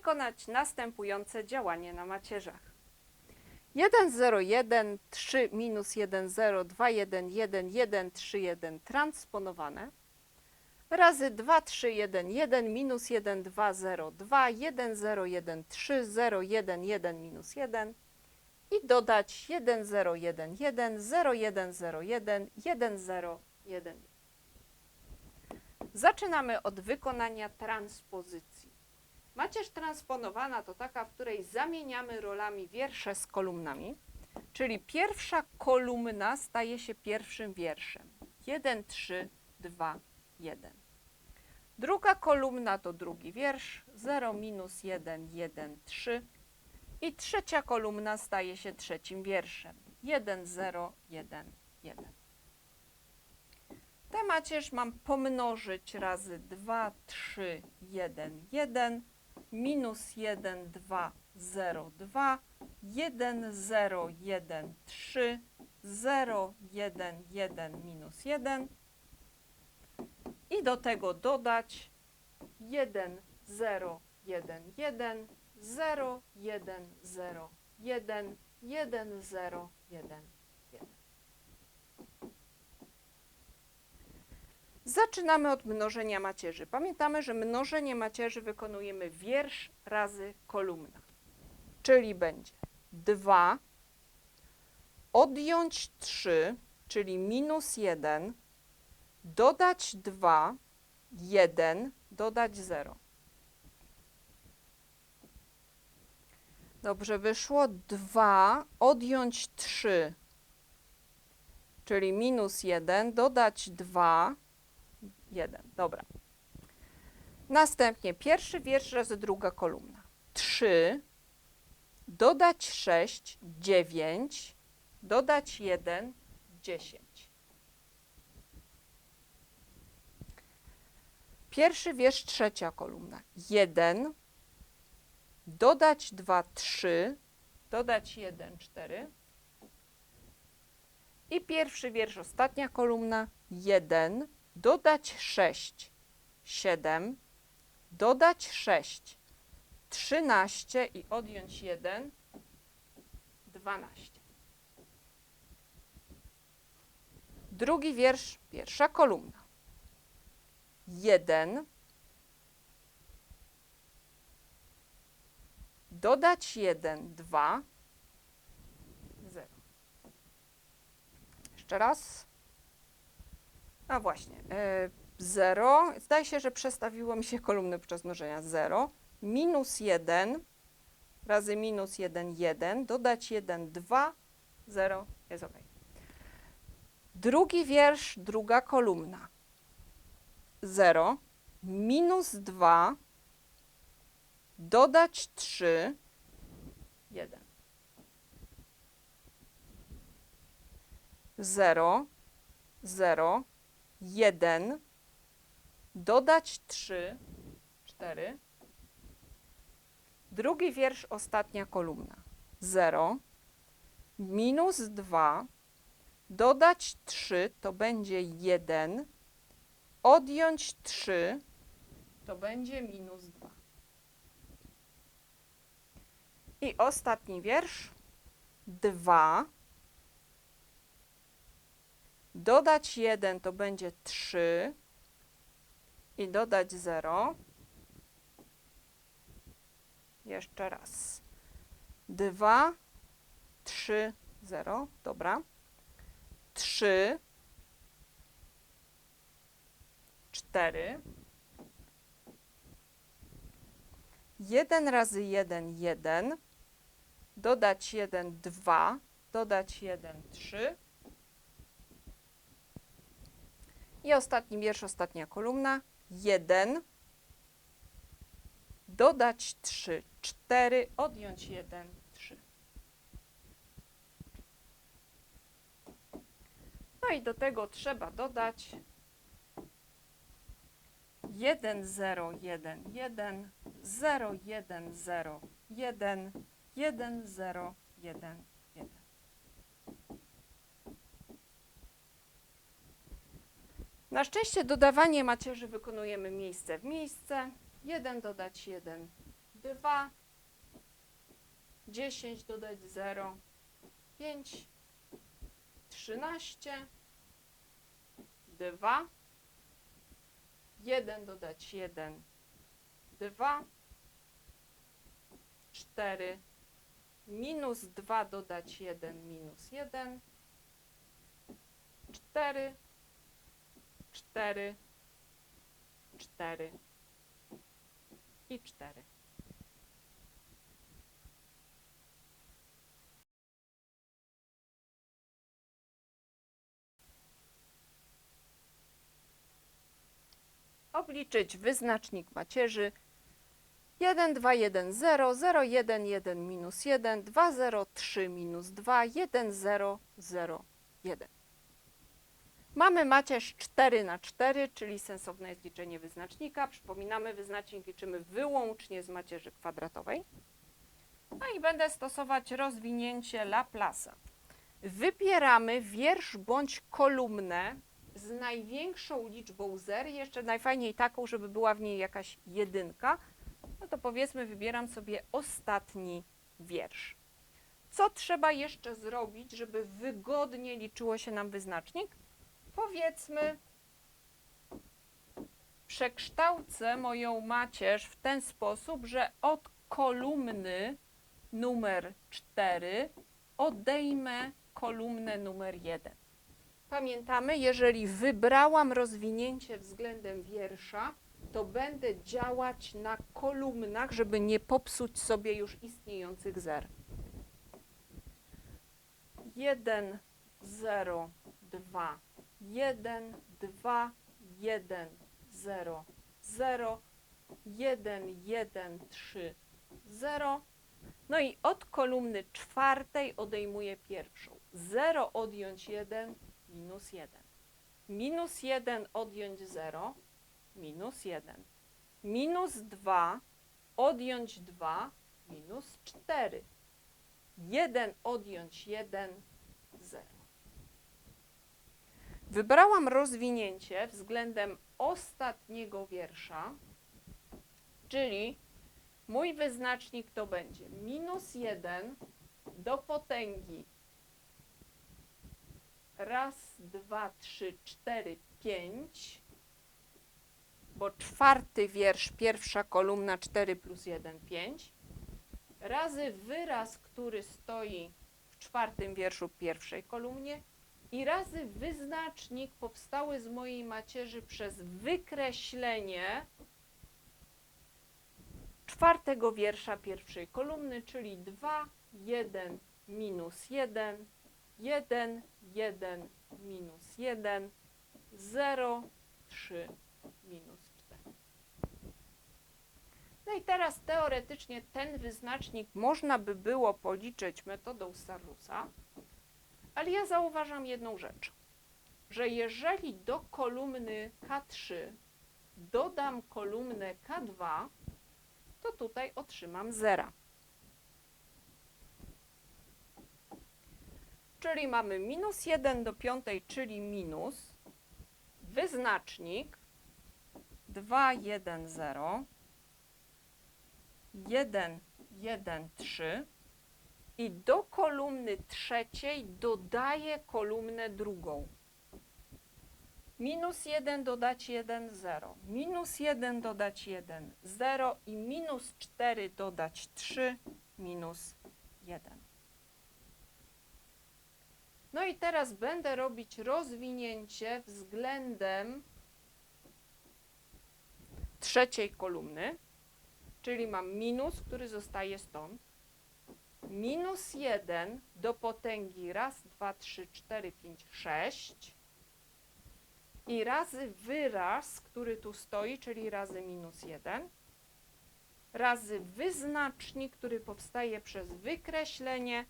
wykonać następujące działanie na macierzach. 1, 0, 1, 3, minus 1, 0, 2, 1, 1, 1, 3, 1 transponowane razy 2, 3, 1, 1, minus 1, 2, 0, 2, 1, 0, 1, 3, 0, 1, 1, minus 1 i dodać 1, 0, 1, 1, 0, 1, 0, 1, 1, 0, 1. Zaczynamy od wykonania transpozycji. Macierz transponowana to taka, w której zamieniamy rolami wiersze z kolumnami, czyli pierwsza kolumna staje się pierwszym wierszem. 1, 3, 2, 1. Druga kolumna to drugi wiersz, 0, minus 1, 1, 3. I trzecia kolumna staje się trzecim wierszem. 1, 0, 1, 1. Tę macierz mam pomnożyć razy 2, 3, 1, 1, minus 1, 2, 0, 2, 1, 0, 1, 3, 0, 1, 1, minus 1 i do tego dodać 1, 0, 1, 1, 0, 1, 0, 1, 1, 0, 1, 1. Zaczynamy od mnożenia macierzy. Pamiętamy, że mnożenie macierzy wykonujemy wiersz razy kolumna. Czyli będzie 2, odjąć 3, czyli minus 1, dodać 2, 1, dodać 0. Dobrze, wyszło 2, odjąć 3, czyli minus 1, dodać 2, 1. Dobra. Następnie pierwszy wiersz razy druga kolumna. 3, dodać 6, 9, dodać 1, 10. Pierwszy wiersz, trzecia kolumna. 1, dodać 2, 3, dodać 1, 4. I pierwszy wiersz, ostatnia kolumna. 1, dodać 6, 7, dodać 6, 13 i odjąć 1, 12. Drugi wiersz, pierwsza kolumna. 1, dodać 1, 2, 0. Jeszcze raz. A właśnie, 0. Zdaje się, że przestawiło mi się kolumny podczas mnożenia. 0. Minus 1 razy minus 1, 1. Dodać 1, 2, 0. Jest ok. Drugi wiersz, druga kolumna. 0. Minus 2. Dodać 3, 1. 0, 0, 1, dodać 3, 4. Drugi wiersz, ostatnia kolumna. 0, minus 2, dodać 3 to będzie 1, odjąć 3 to będzie minus 2. I ostatni wiersz, 2, Dodać 1 to będzie 3 i dodać 0. Jeszcze raz. 2, 3, 0. Dobra. 3, 4. 1 razy 1, 1. Dodać 1, 2. Dodać 1, 3. I ostatni wiersz, ostatnia kolumna. 1, dodać 3, 4, odjąć 1, 3. No i do tego trzeba dodać 1, 0, 1, 1, 0, 1, 0, 1, 1, 0, 1, 1. Na szczęście dodawanie macierzy wykonujemy miejsce w miejsce. 1 dodać 1, 2, 10 dodać 0, 5, 13, 2, 1 dodać 1, 2, 4, minus 2 dodać 1, minus 1, 4, 4, 4 i 4. Obliczyć wyznacznik macierzy 1, 2, 1, 0, 0, 1, 1, minus 1, 2, 0, 3, minus 2, 1, 0, 0, 1. Mamy macierz 4 na 4, czyli sensowne jest liczenie wyznacznika. Przypominamy, wyznacznik liczymy wyłącznie z macierzy kwadratowej. No i będę stosować rozwinięcie Laplace'a. Wybieramy wiersz bądź kolumnę z największą liczbą zer, jeszcze najfajniej taką, żeby była w niej jakaś jedynka. No to powiedzmy, wybieram sobie ostatni wiersz. Co trzeba jeszcze zrobić, żeby wygodnie liczyło się nam wyznacznik? Powiedzmy, przekształcę moją macierz w ten sposób, że od kolumny numer 4 odejmę kolumnę numer 1. Pamiętamy, jeżeli wybrałam rozwinięcie względem wiersza, to będę działać na kolumnach, żeby nie popsuć sobie już istniejących zer. 1, 0, 2, 1, 2, 1, 0, 0, 1, 1, 3, 0. No i od kolumny czwartej odejmuję pierwszą. 0 odjąć 1, minus 1. Minus 1 odjąć 0, minus 1. Minus 2 odjąć 2, minus 4. 1 odjąć 1, 0. Wybrałam rozwinięcie względem ostatniego wiersza, czyli mój wyznacznik to będzie minus 1 do potęgi. Raz, dwa, trzy, cztery, pięć, bo czwarty wiersz, pierwsza kolumna 4 plus 1, 5, razy wyraz, który stoi w czwartym wierszu pierwszej kolumnie i razy wyznacznik powstały z mojej macierzy przez wykreślenie czwartego wiersza pierwszej kolumny, czyli 2, 1, minus 1, 1, 1, minus 1, 0, 3, minus 4. No i teraz teoretycznie ten wyznacznik można by było policzyć metodą Sarrusa, ale ja zauważam jedną rzecz, że jeżeli do kolumny K3 dodam kolumnę K2, to tutaj otrzymam zera. Czyli mamy minus 1 do piątej, czyli minus, wyznacznik 2, 1, 0, 1, 1, 3 i do kolumny trzeciej dodaję kolumnę drugą. Minus 1 dodać 1, 0. Minus 1 dodać 1, 0 i minus 4 dodać 3, minus 1. No i teraz będę robić rozwinięcie względem trzeciej kolumny, czyli mam minus, który zostaje stąd, minus 1 do potęgi raz, dwa, trzy, cztery, pięć, sześć i razy wyraz, który tu stoi, czyli razy minus 1, razy wyznacznik, który powstaje przez wykreślenie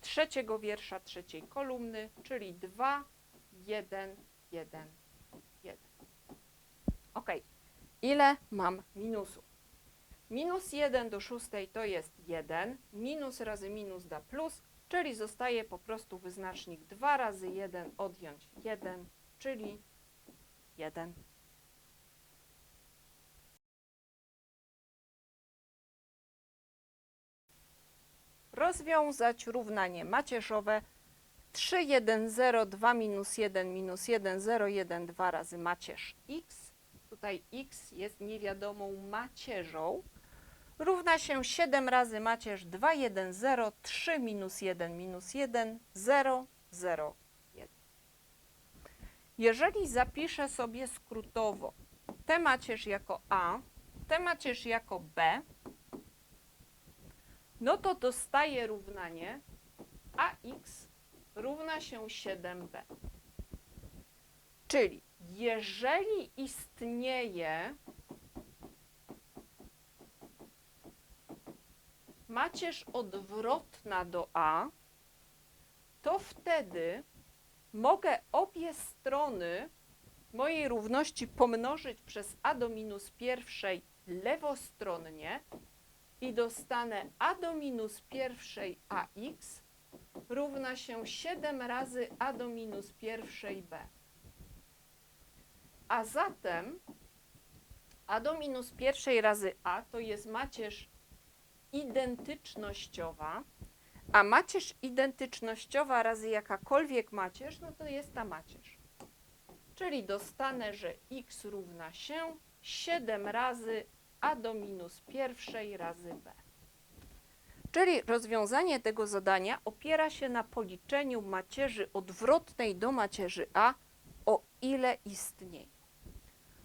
trzeciego wiersza trzeciej kolumny, czyli 2, 1, 1, 1. Ok, ile mam minusów? Minus 1 do szóstej to jest 1, minus razy minus da plus, czyli zostaje po prostu wyznacznik 2 razy 1 odjąć 1, czyli 1. rozwiązać równanie macierzowe 3, 1, 0, 2 minus 1 minus 1, 0, 1, 2 razy macierz x. Tutaj x jest niewiadomą macierzą. Równa się 7 razy macierz 2, 1, 0, 3 minus 1 minus 1, 0, 0, 1. Jeżeli zapiszę sobie skrótowo tę macierz jako a, tę macierz jako b, no to dostaję równanie ax równa się 7b. Czyli jeżeli istnieje macierz odwrotna do a, to wtedy mogę obie strony mojej równości pomnożyć przez a do minus pierwszej lewostronnie i dostanę a do minus pierwszej ax równa się 7 razy a do minus pierwszej b. A zatem a do minus pierwszej razy a to jest macierz identycznościowa, a macierz identycznościowa razy jakakolwiek macierz, no to jest ta macierz. Czyli dostanę, że x równa się 7 razy a do minus pierwszej razy b. Czyli rozwiązanie tego zadania opiera się na policzeniu macierzy odwrotnej do macierzy a, o ile istnieje.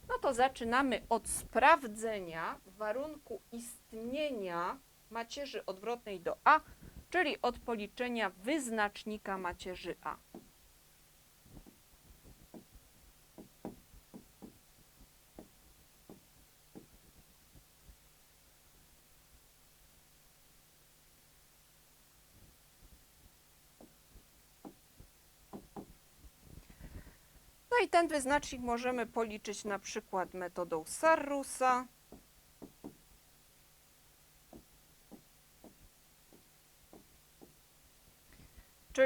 No to zaczynamy od sprawdzenia warunku istnienia macierzy odwrotnej do a, czyli od policzenia wyznacznika macierzy a. No i ten wyznacznik możemy policzyć na przykład metodą Sarrusa.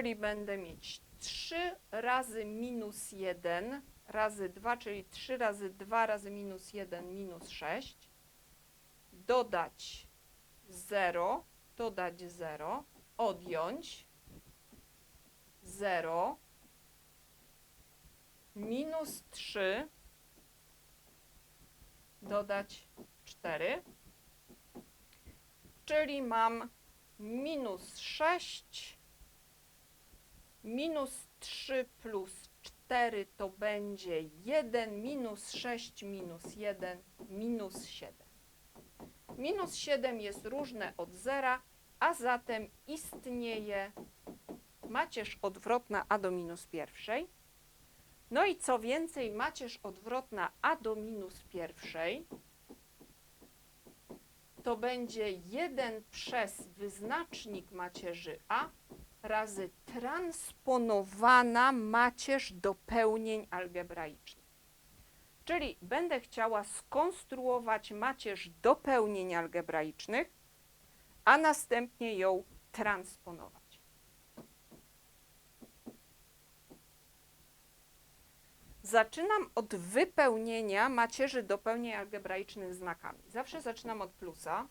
Czyli będę mieć 3 razy minus 1 razy 2, czyli 3 razy 2 razy minus 1 minus 6. Dodać 0, dodać 0, odjąć 0, minus 3 dodać 4, czyli mam minus 6, minus 3 plus 4 to będzie 1, minus 6 minus 1, minus 7. Minus 7 jest różne od zera, a zatem istnieje macierz odwrotna a do minus pierwszej. No i co więcej, macierz odwrotna a do minus pierwszej to będzie 1 przez wyznacznik macierzy a razy transponowana macierz dopełnień algebraicznych. Czyli będę chciała skonstruować macierz dopełnień algebraicznych, a następnie ją transponować. Zaczynam od wypełnienia macierzy dopełnień algebraicznych znakami. Zawsze zaczynam od plusa,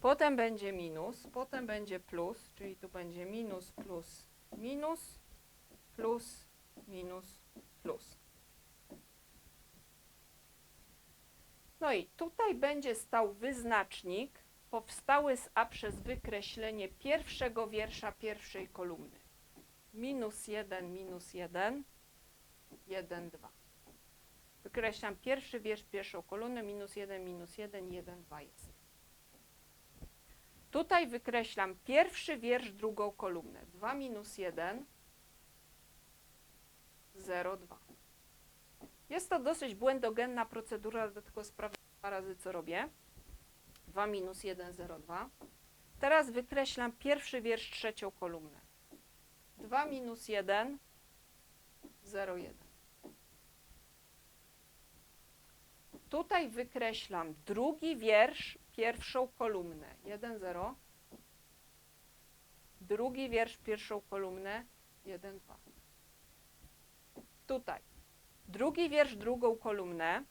potem będzie minus, potem będzie plus, czyli tu będzie minus, plus, minus, plus, minus, plus. No i tutaj będzie stał wyznacznik powstały z A przez wykreślenie pierwszego wiersza pierwszej kolumny. Minus 1, minus 1, 1, 2. Wykreślam pierwszy wiersz, pierwszą kolumnę, minus 1, minus 1, 1, 2 jest. Tutaj wykreślam pierwszy wiersz, drugą kolumnę. 2 minus 1, 0, 2. Jest to dosyć błędogenna procedura, dlatego sprawdzę dwa razy, co robię. 2 minus 1, 0, 2. Teraz wykreślam pierwszy wiersz, trzecią kolumnę. 2 minus 1, 0, 1. Tutaj wykreślam drugi wiersz, pierwszą kolumnę. 1, 0. Drugi wiersz, pierwszą kolumnę. 1, 2. Tutaj drugi wiersz, drugą kolumnę,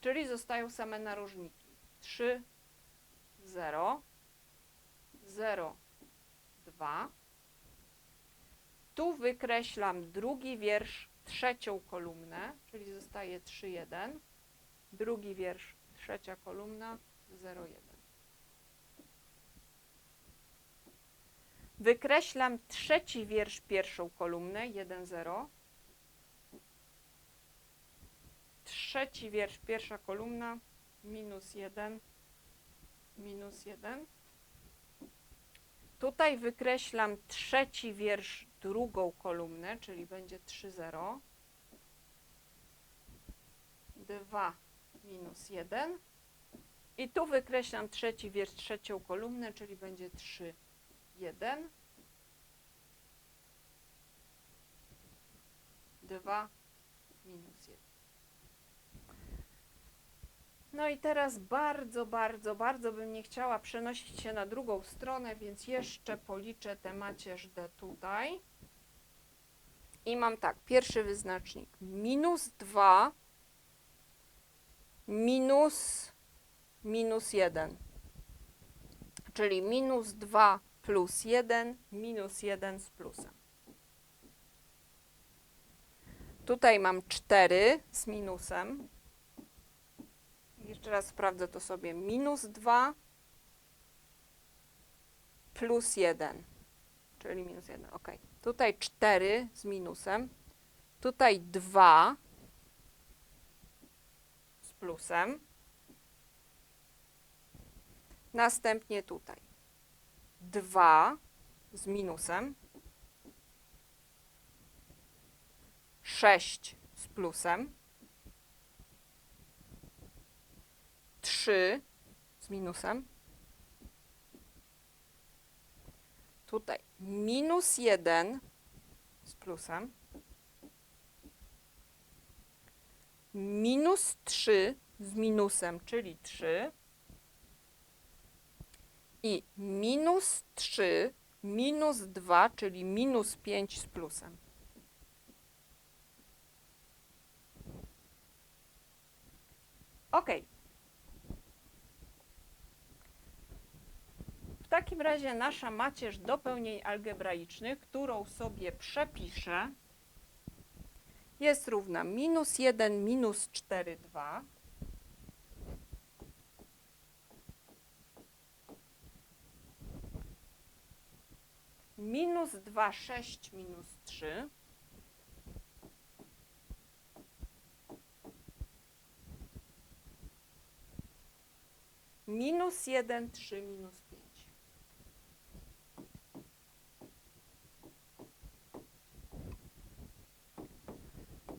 czyli zostają same narożniki. 3, 0, 0, 2. Tu wykreślam drugi wiersz, trzecią kolumnę, czyli zostaje 3, 1. Drugi wiersz, trzecia kolumna, 0, 1. Wykreślam trzeci wiersz, pierwszą kolumnę, 1, 0. Trzeci wiersz, pierwsza kolumna, minus 1, minus 1. Tutaj wykreślam trzeci wiersz, drugą kolumnę, czyli będzie 3, 0. 2 minus 1. I tu wykreślam trzeci wiersz, trzecią kolumnę, czyli będzie 3, 1. 2 minus 1. No i teraz bardzo, bardzo, bardzo bym nie chciała przenosić się na drugą stronę, więc jeszcze policzę tę macierz D tutaj. I mam tak, pierwszy wyznacznik minus 2 minus minus 1. Czyli minus 2 plus 1 minus 1 z plusem. Tutaj mam 4 z minusem. Jeszcze raz sprawdzę to sobie. Minus 2 plus 1, czyli minus 1. Ok. Tutaj 4 z minusem. Tutaj 2 z plusem. Następnie tutaj 2 z minusem. 6 z plusem. 3 z minusem. Tutaj minus 1 z plusem. Minus 3 z minusem, czyli 3. I minus 3 minus 2, czyli minus 5 z plusem. Ok. W takim razie nasza macierz dopełnień algebraicznych, którą sobie przepiszę, jest równa minus 1 minus 4, 2. Minus 2, 6, minus 3. Minus 1, 3, minus 5.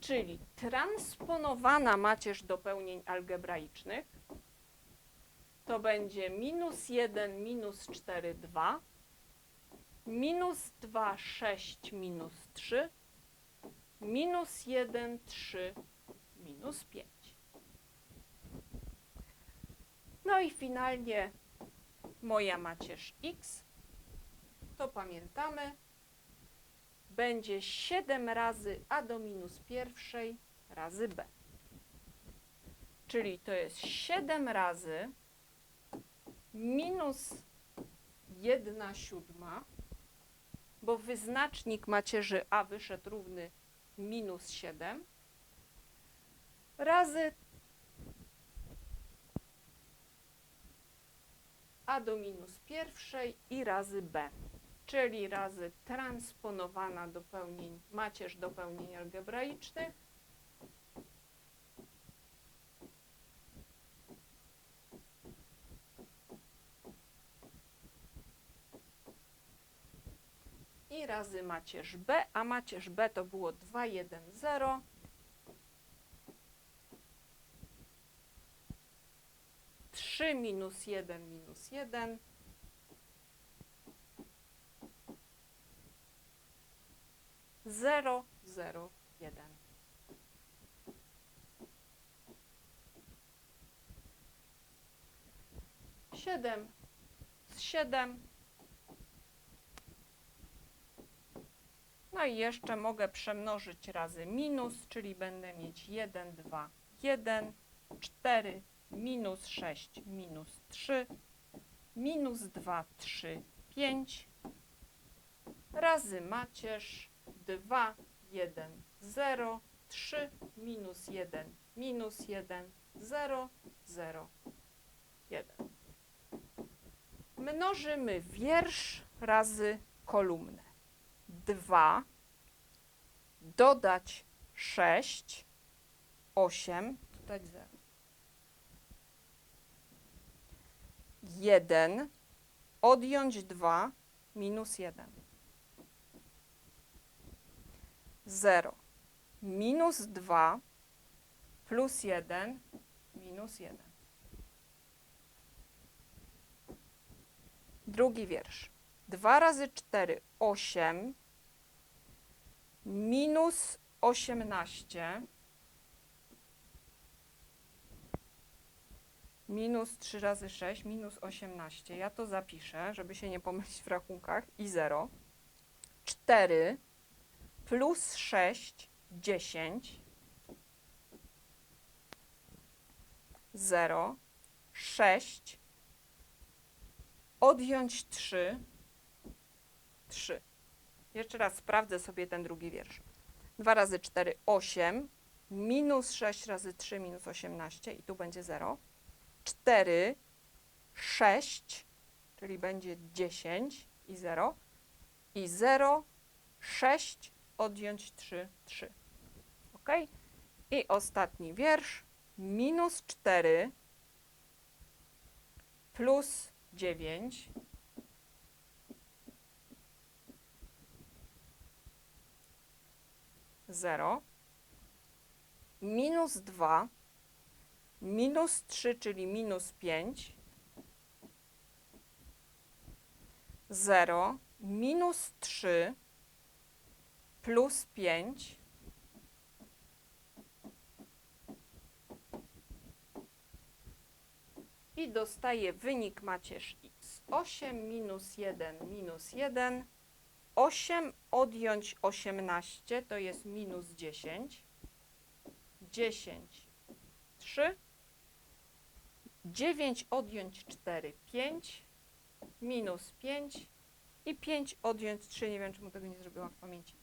Czyli transponowana macierz dopełnień algebraicznych to będzie minus 1, minus 4, 2, minus 2, 6, minus 3, minus 1, 3, minus 5. No i finalnie moja macierz x, to pamiętamy, będzie 7 razy a do minus pierwszej razy b. Czyli to jest 7 razy minus 1 siódma, bo wyznacznik macierzy a wyszedł równy minus 7, razy a do minus pierwszej i razy b, czyli razy transponowana dopełnień, macierz dopełnień algebraicznych i razy macierz b, a macierz b to było 2, 1, 0. Trzy minus jeden minus jeden. Zero, zero, jeden. Siedem z siedem. No i jeszcze mogę przemnożyć razy minus, czyli będę mieć 1, 2, 1, 4, minus 6, minus 3, minus 2, 3, 5, razy macierz 2, 1, 0, 3, minus 1, minus 1, 0, 0, 1. Mnożymy wiersz razy kolumnę. 2, dodać 6, 8, dodać 0. 1, odjąć 2, minus 1. 0. Minus 2 plus 1 minus 1. Drugi wiersz. 2 razy 4 8 minus 18 minus 3 razy 6 minus 18. Ja to zapiszę, żeby się nie pomylić w rachunkach. I 0. 4 plus 6 10 0 6 odjąć 3 3 jeszcze raz sprawdzę sobie ten drugi wiersz 2 razy 4 8 minus 6 razy 3 minus 18 i tu będzie 0 4 6 czyli będzie 10 i 0 i 0 6 odjąć 3, 3. Ok? I ostatni wiersz. Minus 4 plus 9 0 minus 2 minus 3, czyli minus 5 0 minus 3 plus 5 i dostaję wynik macierz x. 8 minus 1 minus 1. 8 odjąć 18 to jest minus 10. 10, 3. 9 odjąć 4, 5. Minus 5. I 5 odjąć 3, nie wiem czemu tego nie zrobiłam w pamięci.